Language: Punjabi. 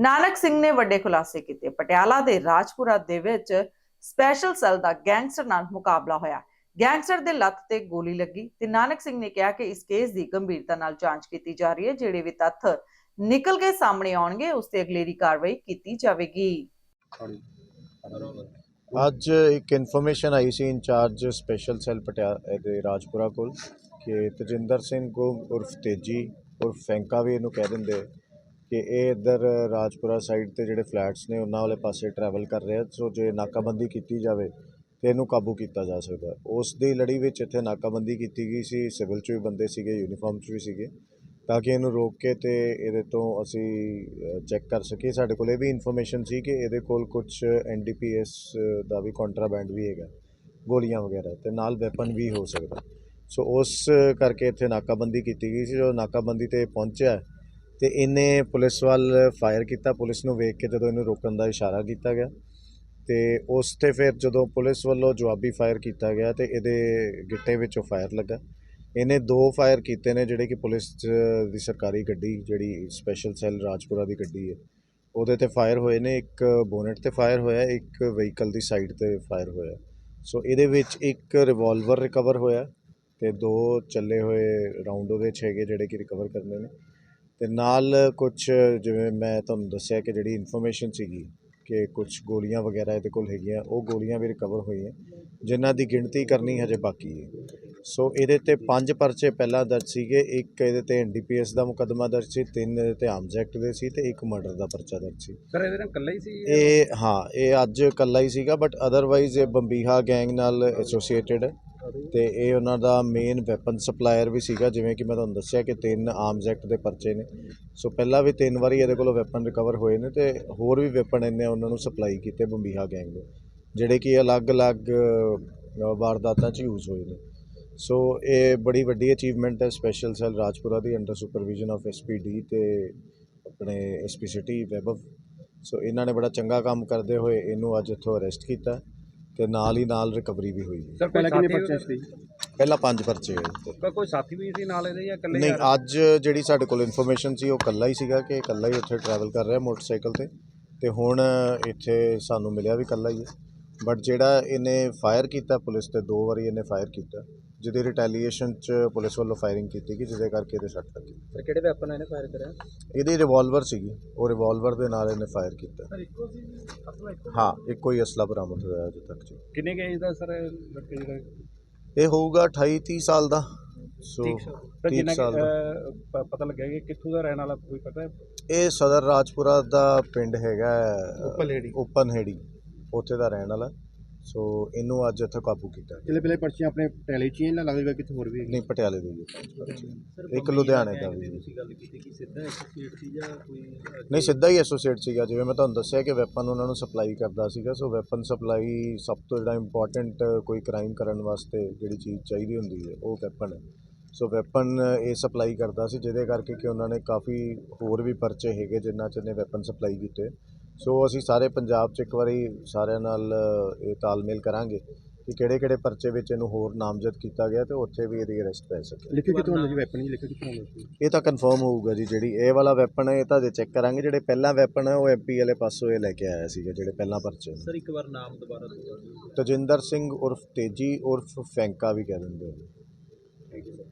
ਨਾਨਕ ਸਿੰਘ ਨੇ ਵੱਡੇ ਖੁਲਾਸੇ ਕੀਤੇ। ਪਟਿਆਲਾ ਦੇ ਰਾਜਪੁਰਾ ਦੇ ਵਿੱਚ ਸਪੈਸ਼ਲ ਸੈੱਲ ਦਾ ਗੈਂਗਸਟਰ ਨਾਲ ਮੁਕਾਬਲਾ ਹੋਇਆ। ਗੈਂਗਸਟਰ ਦੇ ਲੱਤ ਤੇ ਗੋਲੀ ਲੱਗੀ ਤੇ ਨਾਨਕ ਸਿੰਘ ਨੇ ਕਿਹਾ ਕਿ ਇਸ ਕੇਸ ਦੀ ਗੰਭੀਰਤਾ ਨਾਲ ਜਾਂਚ ਕੀਤੀ ਜਾ ਰਹੀ ਹੈ। ਜਿਹੜੇ ਵੀ ਤੱਥ ਨਿਕਲ ਕੇ ਸਾਹਮਣੇ ਆਉਣਗੇ ਉਸ ਤੇ ਅਗਲੇਰੀ ਕਾਰਵਾਈ ਕੀਤੀ ਜਾਵੇਗੀ। ਅੱਜ ਇੱਕ information I C incharge special cell Patiala ਦੇ ਰਾਜਪੁਰਾ ਕੋਲ ਕਿ ਤਜਿੰਦਰ ਸਿੰਘ ਕੋ ਉਰਫ ਤੇਜੀ ਉਰਫ ਫੈਂਕਾ ਵੀ ਇਹਨੂੰ ਕਹਿ ਦਿੰਦੇ। ਕਿ ਇਹ ਇੱਧਰ ਰਾਜਪੁਰਾ ਸਾਈਡ ਤੇ ਜਿਹੜੇ ਫਲੈਟਸ ਨੇ, ਉਹਨਾਂ ਵਾਲੇ ਪਾਸੇ ਟਰੈਵਲ ਕਰ ਰਿਹਾ ਸੋ ਜੇ ਨਾਕਾਬੰਦੀ ਕੀਤੀ ਜਾਵੇ, ਤੇ ਇਹਨੂੰ ਕਾਬੂ ਕੀਤਾ ਜਾ ਸਕਦਾ ਉਸ ਦੀ ਲੜੀ ਵਿੱਚ ਇੱਥੇ ਨਾਕਾਬੰਦੀ ਕੀਤੀ ਗਈ ਸੀ। ਸਿਵਲ 'ਚ ਵੀ ਬੰਦੇ ਸੀਗੇ ਯੂਨੀਫਾਰਮ 'ਚ ਵੀ ਸੀਗੇ। ਤਾਂ ਕਿ ਇਹਨੂੰ ਰੋਕ ਕੇ ਤੇ ਇਹਦੇ ਤੋਂ ਅਸੀਂ ਚੈੱਕ ਕਰ ਸਕੀਏ। ਸਾਡੇ ਕੋਲ ਇਹ ਵੀ ਇਨਫੋਰਮੇਸ਼ਨ ਸੀ ਕਿ ਇਹਦੇ ਕੋਲ ਕੁਝ ਐਨਡੀਪੀਐਸ ਦਾ ਵੀ ਕੰਟਰਾਬੈਂਡ ਵੀ ਹੈਗਾ। ਗੋਲੀਆਂ ਵਗੈਰਾ, ਤੇ ਨਾਲ ਵੈਪਨ ਵੀ ਹੋ ਸਕਦਾ। ਸੋ ਉਸ ਕਰਕੇ ਇੱਥੇ ਨਾਕਾਬੰਦੀ ਕੀਤੀ ਗਈ ਸੀ। ਜੋ ਨਾਕਾਬੰਦੀ ਤੇ ਪਹੁੰਚਿਆ ਤੇ ਇਹਨੇ ਪੁਲਿਸ ਵੱਲ ਫਾਇਰ ਕੀਤਾ। ਪੁਲਿਸ ਨੂੰ ਵੇਖ ਕੇ ਜਦੋਂ ਇਹਨੂੰ ਰੋਕਣ ਦਾ ਇਸ਼ਾਰਾ ਕੀਤਾ ਗਿਆ ਤੇ ਉਸ ਤੇ ਫਿਰ ਜਦੋਂ ਪੁਲਿਸ ਵੱਲੋਂ ਜਵਾਬੀ ਫਾਇਰ ਕੀਤਾ ਗਿਆ ਤੇ ਇਹਦੇ ਗਿੱਟੇ ਵਿੱਚੋਂ ਫਾਇਰ ਲੱਗਾ। ਇਹਨੇ ਦੋ ਫਾਇਰ ਕੀਤੇ ਨੇ ਜਿਹੜੇ ਕਿ ਪੁਲਿਸ ਦੀ ਸਰਕਾਰੀ ਗੱਡੀ ਜਿਹੜੀ ਸਪੈਸ਼ਲ ਸੈੱਲ ਰਾਜਪੁਰਾ ਦੀ ਗੱਡੀ ਹੈ, ਉਹਦੇ ਤੇ ਫਾਇਰ ਹੋਏ ਨੇ। ਇੱਕ ਬੋਨਟ ਤੇ ਫਾਇਰ ਹੋਇਆ, ਇੱਕ ਵਹੀਕਲ ਦੀ ਸਾਈਡ ਤੇ ਫਾਇਰ ਹੋਇਆ। ਸੋ ਇਹਦੇ ਵਿੱਚ ਇੱਕ ਰਿਵਾਲਵਰ ਰਿਕਵਰ ਹੋਇਆ ਤੇ ਦੋ ਚੱਲੇ ਹੋਏ ਰਾਉਂਡ ਉਹਦੇ 'ਚ ਹੈਗੇ ਜਿਹੜੇ ਕਿ ਰਿਕਵਰ ਕਰਨੇ ਨੇ। ਤੇ ਨਾਲ ਕੁਝ ਜਿਵੇਂ ਮੈਂ ਤੁਹਾਨੂੰ ਦੱਸਿਆ ਕਿ ਜਿਹੜੀ ਇਨਫੋਰਮੇਸ਼ਨ ਸੀਗੀ ਕਿ ਕੁਝ ਗੋਲੀਆਂ ਵਗੈਰਾ ਇਹਦੇ ਕੋਲ ਹੈਗੀਆਂ ਉਹ ਗੋਲੀਆਂ ਵੀ ਰਿਕਵਰ ਹੋਈਆਂ ਜਿਨ੍ਹਾਂ ਦੀ ਗਿਣਤੀ ਕਰਨੀ ਹਜੇ ਬਾਕੀ ਹੈ। ਸੋ ਇਹਦੇ ਤੇ ਪੰਜ ਪਰਚੇ ਪਹਿਲਾਂ ਦਰਜ ਸੀਗੇ ਇੱਕ ਇਹਦੇ ਤੇ ਐਨਡੀਪੀਐਸ ਦਾ ਮੁਕੱਦਮਾ ਦਰਜ ਸੀ ਤਿੰਨ ਇਹਦੇ ਤੇ ਆਰਮਸ ਐਕਟ ਦੇ ਸੀ ਤੇ ਇੱਕ ਮਰਡਰ ਦਾ ਪਰਚਾ ਦਰਜ ਸੀ। ਸਰ ਇਹਦੇ ਨਾਲ ਇਕੱਲਾ ਹੀ ਸੀ ਇਹ? ਹਾਂ ਇਹ ਅੱਜ ਇਕੱਲਾ ਹੀ ਸੀਗਾ ਬਟ ਅਦਰਵਾਈਜ਼ ਇਹ ਬੰਬੀਹਾ ਗੈਂਗ ਨਾਲ ਐਸੋਸੀਏਟਿਡ ਹੈ। ਤੇ ਇਹ ਉਹਨਾਂ ਦਾ ਮੇਨ ਵੈਪਨ ਸਪਲਾਇਰ ਵੀ ਸੀਗਾ, ਜਿਵੇਂ ਕਿ ਮੈਂ ਤੁਹਾਨੂੰ ਦੱਸਿਆ ਕਿ ਤਿੰਨ ਆਰਮਸ ਐਕਟ ਦੇ ਪਰਚੇ ਨੇ। ਸੋ ਪਹਿਲਾਂ ਵੀ ਤਿੰਨ ਵਾਰੀ ਇਹਦੇ ਕੋਲੋਂ ਵੈਪਨ ਰਿਕਵਰ ਹੋਏ ਨੇ ਤੇ ਹੋਰ ਵੀ ਵੈਪਨ ਇਹਨੇ ਉਹਨਾਂ ਨੂੰ ਸਪਲਾਈ ਕੀਤੇ ਬੰਬੀਹਾ ਗੈਂਗ ਨੂੰ, ਜਿਹੜੇ ਕਿ ਅਲੱਗ-ਅਲੱਗ ਵਾਰਦਾਤਾਂ 'ਚ ਯੂਜ਼ ਹੋਏ ਨੇ। ਸੋ ਇਹ ਬੜੀ ਵੱਡੀ ਅਚੀਵਮੈਂਟ ਹੈ ਸਪੈਸ਼ਲ ਸੈੱਲ ਰਾਜਪੁਰਾ ਦੀ ਅੰਡਰ ਸੁਪਰਵਿਜ਼ਨ ਆਫ ਐਸਪੀਡੀ ਤੇ ਆਪਣੇ ਐਸਪੀ ਸਿਟੀ ਵੈਬਵ ਸੋ ਇਹਨਾਂ ਨੇ ਬੜਾ ਚੰਗਾ ਕੰਮ ਕਰਦੇ ਹੋਏ ਇਹਨੂੰ ਅੱਜ ਇੱਥੋਂ ਅਰੈਸਟ ਕੀਤਾ। ਤੇ ਨਾਲ ਹੀ ਨਾਲ ਰਿਕਵਰੀ ਵੀ ਹੋਈ। ਸਰ ਪਹਿਲਾਂ ਕਿੰਨੇ ਪਰਚੇ ਸੀ? ਪਹਿਲਾਂ ਪੰਜ ਪਰਚੇ ਹੋਏ ਕੋਈ- ਸਾਥੀ ਵੀ ਸੀ ਨਾਲ ਇਹਦੇ ਜਾਂ ਇਕੱਲੇ ਨਹੀਂ? ਅੱਜ ਜਿਹੜੀ ਸਾਡੇ ਕੋਲ ਇਨਫੋਰਮੇਸ਼ਨ ਸੀ ਉਹ ਕੱਲਾ ਹੀ ਸੀਗਾ ਕਿ ਕੱਲਾ ਹੀ ਉੱਥੇ ਟਰੈਵਲ ਕਰ ਰਿਹਾ ਮੋਟਰਸਾਈਕਲ ਤੇ। ਤੇ ਹੁਣ ਇੱਥੇ ਸਾਨੂੰ ਮਿਲਿਆ ਵੀ ਕੱਲਾ ਹੀ ਹੈ। ਬਟ ਜਿਹੜਾ ਇਹਨੇ ਫਾਇਰ ਕੀਤਾ ਪੁਲਿਸ ਤੇ ਦੋ ਵਾਰੀ ਇਹਨੇ ਫਾਇਰ ਕੀਤਾ। ਜਿਹਦੀ ਰਿਟੈਲੀਏਸ਼ਨ ਚ ਪੁਲਿਸ ਵੱਲੋਂ ਫਾਇਰਿੰਗ ਕੀਤੀ ਗਈ ਜਿਹਦੇ ਕਰਕੇ ਇਹਦੇ ਸੱਟ ਲੱਗੀ। ਸਰ ਕਿਹੜੇ ਵੈਪਨ ਇਹਨੇ ਫਾਇਰ ਕਰਿਆ? ਇਹਦੀ ਰਿਵਾਲਵਰ ਸੀਗੀ। ਉਹ ਰਿਵਾਲਵਰ ਦੇ ਨਾਲ ਇਹਨੇ ਫਾਇਰ ਕੀਤਾ। ਸਰ ਇੱਕੋ ਸੀ ਅਸਲਾ ਇੱਕੋ ਹਾਂ ਇੱਕੋ ਹੀ ਅਸਲਾ ਬਰਾਮਦ ਹੋਇਆ ਅਜੇ ਤੱਕ ਜੀ। ਕਿੰਨੇ ਕੇ ਦਾ ਸਰ ਲੜਕੇ ਜਿਹੜਾ? ਇਹ ਹੋਊਗਾ 28 30 ਸਾਲ ਦਾ। So sir. 30 ਜਿੰਨਾ ਸਾਲ ਦਾ। ਕਿ, ਅਹ, ਪ- ਪਤਾ ਲੱਗਿਆ ਕਿ ਕਿੱਥੋਂ ਦਾ ਰਹਿਣ ਵਾਲਾ ਕੋਈ ਪਤਾ ਹੈ? ਇਹ ਸਦਰ ਰਾਜਪੁਰਾ ਦਾ ਪਿੰਡ ਹੈਗਾ ਉਪਲਹੇੜੀ। ਉਪਨਹੇੜੀ। ਉੱਥੇ ਦਾ ਰਹਿਣ ਵਾਲਾ। ਸੋ ਇਹਨੂੰ ਅੱਜ ਇੱਥੇ ਕਾਬੂ ਕੀਤਾ ਗਿਆ। ਜਿਹੜੇ ਪਹਿਲੇ ਪਰਚੇ ਆਪਣੇ ਟੈਲੀ ਚ ਹੀ ਇਹਨਾਂ ਲੱਗੇਗਾ ਕਿਤੇ ਹੋਰ ਵੀ ਨਹੀਂ ਪਟਿਆਲੇ ਦੇ ਹੀ ਹੈ। ਇੱਕ ਲੁਧਿਆਣੇ ਦਾ ਵੀ ਹੈ। ਤੁਸੀਂ ਗੱਲ ਕੀਤੀ ਕਿ ਸਿੱਧਾ ਐਸੋਸੀਏਟ ਸੀ ਜਾਂ ਕੋਈ ਨਹੀਂ ਸਿੱਧਾ ਹੀ ਐਸੋਸੀਏਟ ਸੀਗਾ ਜਿਵੇਂ ਮੈਂ ਤੁਹਾਨੂੰ ਦੱਸਿਆ ਕਿ ਵੈਪਨ ਉਹਨਾਂ ਨੂੰ ਸਪਲਾਈ ਕਰਦਾ ਸੀਗਾ ਸੋ ਵੈਪਨ ਸਪਲਾਈ ਸਭ ਤੋਂ ਜਿਹੜਾ ਇੰਪੋਰਟੈਂਟ ਕੋਈ ਕ੍ਰਾਈਮ ਕਰਨ ਵਾਸਤੇ ਜਿਹੜੀ ਚੀਜ਼ ਚਾਹੀਦੀ ਹੁੰਦੀ ਹੈ ਉਹ ਵੈਪਨ ਹੈ ਸੋ ਵੈਪਨ ਇਹ ਸਪਲਾਈ ਕਰਦਾ ਸੀ ਜਿਹਦੇ ਕਰਕੇ ਕਿ ਉਹਨਾਂ ਨੇ ਕਾਫੀ ਹੋਰ ਵੀ ਪਰਚੇ ਹੈਗੇ ਜਿਨ੍ਹਾਂ 'ਚ ਨੇ ਵੈਪਨ ਸਪਲਾਈ ਕੀਤੇ ਸੋ ਅਸੀਂ ਸਾਰੇ ਪੰਜਾਬ 'ਚ ਇੱਕ ਵਾਰੀ ਸਾਰਿਆਂ ਨਾਲ ਇਹ ਤਾਲਮੇਲ ਕਰਾਂਗੇ ਕਿ ਕਿਹੜੇ ਕਿਹੜੇ ਪਰਚੇ ਵਿੱਚ ਇਹਨੂੰ ਹੋਰ ਨਾਮਜ਼ਦ ਕੀਤਾ ਗਿਆ ਤੇ ਉੱਥੇ ਵੀ ਇਹਦੀ ਅਰੈਸਟ ਪੈ ਸਕੇ। ਲਿਖੇ ਹੁੰਦਾ ਜੀ ਵੈਪਨ ਜੀ ਲਿਖੇ ਸੀ ਇਹ ਤਾਂ ਕਨਫਰਮ ਹੋਊਗਾ ਜੀ ਜਿਹੜੀ ਇਹ ਵਾਲਾ ਵੈਪਨ ਹੈ ਇਹ ਤਾਂ ਜੇ ਚੈੱਕ ਕਰਾਂਗੇ ਜਿਹੜੇ ਪਹਿਲਾ ਵੈਪਨ ਹੈ ਉਹ ਐਮਪੀ ਵਾਲੇ ਪਾਸੋਂ ਇਹ ਲੈ ਕੇ ਆਇਆ ਸੀਗਾ ਜਿਹੜੇ ਪਹਿਲਾਂ ਪਰਚੇ। ਸਰ ਇੱਕ ਵਾਰ ਨਾਮ ਦੁਬਾਰਾ ਦੱਸੋ। ਤਜਿੰਦਰ ਸਿੰਘ ਉਰਫ ਤੇਜੀ ਉਰਫ ਫੈਂਕਾ ਵੀ ਕਹਿ ਦਿੰਦੇ ਨੇ। Thank you sir